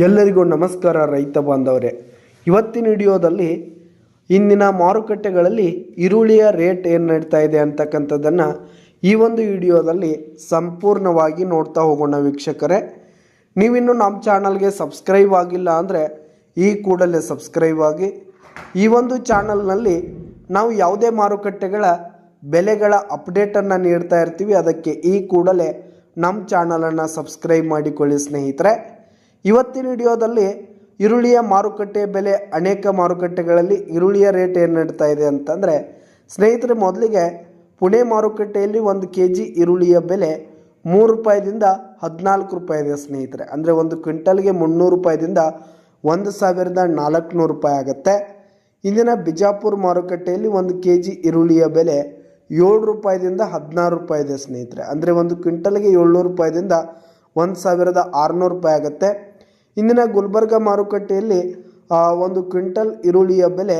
ಎಲ್ಲರಿಗೂ ನಮಸ್ಕಾರ ರೈತ ಬಾಂಧವರೇ. ಇವತ್ತಿನ ವಿಡಿಯೋದಲ್ಲಿ ಇಂದಿನ ಮಾರುಕಟ್ಟೆಗಳಲ್ಲಿ ಈರುಳ್ಳಿಯ ರೇಟ್ ಏನು ನಡೀತಾ ಇದೆ ಅಂತಕ್ಕಂಥದ್ದನ್ನು ಈ ಒಂದು ವಿಡಿಯೋದಲ್ಲಿ ಸಂಪೂರ್ಣವಾಗಿ ನೋಡ್ತಾ ಹೋಗೋಣ ವೀಕ್ಷಕರೇ. ನೀವಿನ್ನೂ ನಮ್ಮ ಚಾನಲ್ಗೆ ಸಬ್ಸ್ಕ್ರೈಬ್ ಆಗಿಲ್ಲ ಅಂದರೆ ಈ ಕೂಡಲೇ ಸಬ್ಸ್ಕ್ರೈಬ್ ಆಗಿ. ಈ ಒಂದು ಚಾನಲ್ನಲ್ಲಿ ನಾವು ಯಾವುದೇ ಮಾರುಕಟ್ಟೆಗಳ ಬೆಲೆಗಳ ಅಪ್ಡೇಟನ್ನು ನೀಡ್ತಾ ಇರ್ತೀವಿ. ಅದಕ್ಕೆ ಈ ಕೂಡಲೇ ನಮ್ಮ ಚಾನಲನ್ನು ಸಬ್ಸ್ಕ್ರೈಬ್ ಮಾಡಿಕೊಳ್ಳಿ ಸ್ನೇಹಿತರೆ. ಇವತ್ತಿನ ವಿಡಿಯೋದಲ್ಲಿ ಈರುಳ್ಳಿಯ ಮಾರುಕಟ್ಟೆ ಬೆಲೆ ಅನೇಕ ಮಾರುಕಟ್ಟೆಗಳಲ್ಲಿ ಈರುಳ್ಳಿಯ ರೇಟ್ ಏನು ನಡೀತಾ ಇದೆ ಅಂತಂದರೆ, ಸ್ನೇಹಿತರೆ, ಮೊದಲಿಗೆ ಪುಣೆ ಮಾರುಕಟ್ಟೆಯಲ್ಲಿ ಒಂದು ಕೆ ಜಿ ಈರುಳ್ಳಿಯ ಬೆಲೆ ಮೂರು ರೂಪಾಯಿದಿಂದ ಹದಿನಾಲ್ಕು ರೂಪಾಯಿ ಇದೆ ಸ್ನೇಹಿತರೆ. ಅಂದರೆ ಒಂದು ಕ್ವಿಂಟಲ್ಗೆ ಮುನ್ನೂರು ರೂಪಾಯಿದಿಂದ ಒಂದು ಸಾವಿರದ ನಾಲ್ಕುನೂರು ರೂಪಾಯಿ ಆಗುತ್ತೆ. ಇಂದಿನ ಬಿಜಾಪುರ ಮಾರುಕಟ್ಟೆಯಲ್ಲಿ ಒಂದು ಕೆ ಜಿ ಈರುಳ್ಳಿಯ ಬೆಲೆ ಏಳು ರೂಪಾಯಿದಿಂದ ಹದಿನಾರು ರೂಪಾಯಿ ಇದೆ ಸ್ನೇಹಿತರೆ. ಅಂದರೆ ಒಂದು ಕ್ವಿಂಟಲ್ಗೆ ಏಳ್ನೂರು ರೂಪಾಯಿದಿಂದ ಒಂದು ಸಾವಿರದ ಆರುನೂರು ರೂಪಾಯಿ ಆಗುತ್ತೆ. ಇಂದಿನ ಗುಲ್ಬರ್ಗ ಮಾರುಕಟ್ಟೆಯಲ್ಲಿ ಆ, ಒಂದು ಕ್ವಿಂಟಲ್ ಈರುಳ್ಳಿಯ ಬೆಲೆ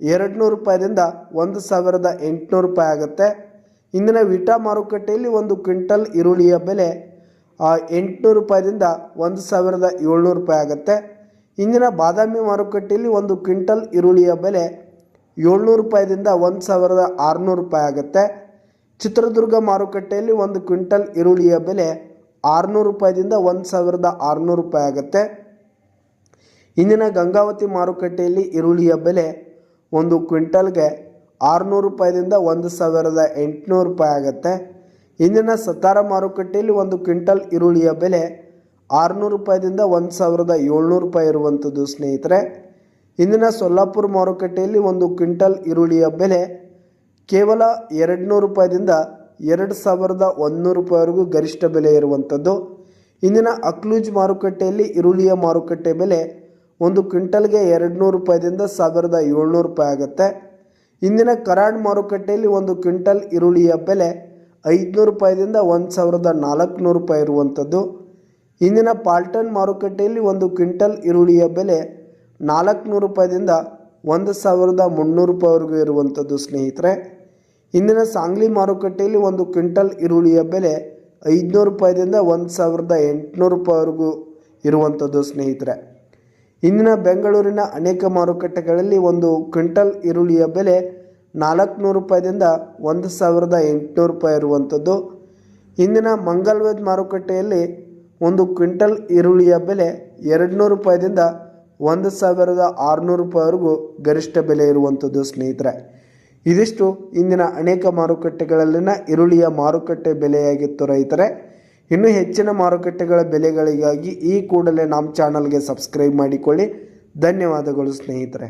ಎರಡು ನೂರು ರೂಪಾಯಿದಿಂದ ಒಂದು ಸಾವಿರದ ಎಂಟುನೂರು ರೂಪಾಯಿ ಆಗುತ್ತೆ. ಇಂದಿನ ವಿಟಾ ಮಾರುಕಟ್ಟೆಯಲ್ಲಿ ಒಂದು ಕ್ವಿಂಟಲ್ ಈರುಳ್ಳಿಯ ಬೆಲೆ ಎಂಟುನೂರು ರೂಪಾಯಿದಿಂದ ಒಂದು ಸಾವಿರದ ಏಳ್ನೂರು ರೂಪಾಯಿ ಆಗುತ್ತೆ. ಇಂದಿನ ಬಾದಾಮಿ ಮಾರುಕಟ್ಟೆಯಲ್ಲಿ ಒಂದು ಕ್ವಿಂಟಲ್ ಈರುಳ್ಳಿಯ ಬೆಲೆ ಏಳ್ನೂರು ರೂಪಾಯಿದಿಂದ ಒಂದು ಸಾವಿರದ ಆರುನೂರು ರೂಪಾಯಿ ಆಗುತ್ತೆ. ಚಿತ್ರದುರ್ಗ ಮಾರುಕಟ್ಟೆಯಲ್ಲಿ ಒಂದು ಕ್ವಿಂಟಲ್ ಈರುಳ್ಳಿಯ ಬೆಲೆ ಆರುನೂರು ರೂಪಾಯಿದಿಂದ ಒಂದು ಸಾವಿರದ ಆರುನೂರು ರೂಪಾಯಿ ಆಗುತ್ತೆ. ಇಂದಿನ ಗಂಗಾವತಿ ಮಾರುಕಟ್ಟೆಯಲ್ಲಿ ಈರುಳ್ಳಿಯ ಬೆಲೆ ಒಂದು ಕ್ವಿಂಟಲ್ಗೆ ಆರುನೂರು ರೂಪಾಯಿದಿಂದ ಒಂದು ಸಾವಿರದ ಎಂಟುನೂರು ರೂಪಾಯಿ ಆಗುತ್ತೆ. ಇಂದಿನ ಸತಾರ ಮಾರುಕಟ್ಟೆಯಲ್ಲಿ ಒಂದು ಕ್ವಿಂಟಲ್ ಈರುಳ್ಳಿಯ ಬೆಲೆ ಆರುನೂರು ರೂಪಾಯಿದಿಂದ ಒಂದು ಸಾವಿರದ ಏಳ್ನೂರು ರೂಪಾಯಿ ಇರುವಂಥದ್ದು ಸ್ನೇಹಿತರೆ. ಇಂದಿನ ಸೊಲ್ಲಾಪುರ ಮಾರುಕಟ್ಟೆಯಲ್ಲಿ ಒಂದು ಕ್ವಿಂಟಲ್ ಈರುಳ್ಳಿಯ ಬೆಲೆ ಕೇವಲ ಎರಡು ನೂರು ರೂಪಾಯಿದಿಂದ ಎರಡು ಸಾವಿರದ ಒಂದುನೂರು ರೂಪಾಯಿವರೆಗೂ ಗರಿಷ್ಠ ಬೆಲೆ ಇರುವಂಥದ್ದು ಇಂದಿನ ಅಕ್ಲೂಜ್ ಮಾರುಕಟ್ಟೆಯಲ್ಲಿ ಈರುಳ್ಳಿಯ ಮಾರುಕಟ್ಟೆ ಬೆಲೆ ಒಂದು ಕ್ವಿಂಟಲ್ಗೆ ಎರಡು ನೂರು ರೂಪಾಯಿದಿಂದ ಸಾವಿರದ ಏಳ್ನೂರು ರೂಪಾಯಿ ಆಗುತ್ತೆ. ಇಂದಿನ ಕರಾಡ್ ಮಾರುಕಟ್ಟೆಯಲ್ಲಿ ಒಂದು ಕ್ವಿಂಟಲ್ ಈರುಳ್ಳಿಯ ಬೆಲೆ ಐದುನೂರು ರೂಪಾಯಿದಿಂದ ಒಂದು ಸಾವಿರದ ನಾಲ್ಕುನೂರು ರೂಪಾಯಿ ಇರುವಂಥದ್ದು. ಇಂದಿನ ಪಾಲ್ಟನ್ ಮಾರುಕಟ್ಟೆಯಲ್ಲಿ ಒಂದು ಕ್ವಿಂಟಲ್ ಈರುಳ್ಳಿಯ ಬೆಲೆ ನಾಲ್ಕುನೂರು ರೂಪಾಯಿದಿಂದ ಒಂದು ಸಾವಿರದ ಮುನ್ನೂರು ರೂಪಾಯಿವರೆಗೂ ಇರುವಂಥದ್ದು, ಸ್ನೇಹಿತರೆ. ಇಂದಿನ ಸಾಂಗ್ಲಿ ಮಾರುಕಟ್ಟೆಯಲ್ಲಿ ಒಂದು ಕ್ವಿಂಟಲ್ ಈರುಳ್ಳಿಯ ಬೆಲೆ ಐದುನೂರು ರೂಪಾಯಿದಿಂದ ಒಂದು ಸಾವಿರದ ಎಂಟುನೂರು ರೂಪಾಯಿವರೆಗೂ ಇರುವಂಥದ್ದು, ಸ್ನೇಹಿತರೆ. ಇಂದಿನ ಬೆಂಗಳೂರಿನ ಅನೇಕ ಮಾರುಕಟ್ಟೆಗಳಲ್ಲಿ ಒಂದು ಕ್ವಿಂಟಲ್ ಈರುಳ್ಳಿಯ ಬೆಲೆ ನಾಲ್ಕುನೂರು ರೂಪಾಯಿದಿಂದ ಒಂದು ಸಾವಿರದ ಎಂಟುನೂರು ರೂಪಾಯಿ ಇರುವಂಥದ್ದು. ಇಂದಿನ ಮಂಗಲ್ವೇದ್ ಮಾರುಕಟ್ಟೆಯಲ್ಲಿ ಒಂದು ಕ್ವಿಂಟಲ್ ಈರುಳ್ಳಿಯ ಬೆಲೆ ಎರಡುನೂರು ರೂಪಾಯಿದಿಂದ ಒಂದು ಸಾವಿರದ ಆರುನೂರು ರೂಪಾಯಿವರೆಗೂ ಗರಿಷ್ಠ ಬೆಲೆ ಇರುವಂಥದ್ದು, ಸ್ನೇಹಿತರೆ. ಇದಿಷ್ಟು ಇಂದಿನ ಅನೇಕ ಮಾರುಕಟ್ಟೆಗಳಲ್ಲಿನ ಈರುಳ್ಳಿಯ ಮಾರುಕಟ್ಟೆ ಬೆಲೆಯಾಗಿತ್ತು ರೈತರೆ ಇನ್ನೂ ಹೆಚ್ಚಿನ ಮಾರುಕಟ್ಟೆಗಳ ಬೆಲೆಗಳಿಗಾಗಿ ಈ ಕೂಡಲೇ ನಮ್ಮ ಚಾನಲ್ಗೆ ಸಬ್ಸ್ಕ್ರೈಬ್ ಮಾಡಿಕೊಳ್ಳಿ. ಧನ್ಯವಾದಗಳು ಸ್ನೇಹಿತರೆ.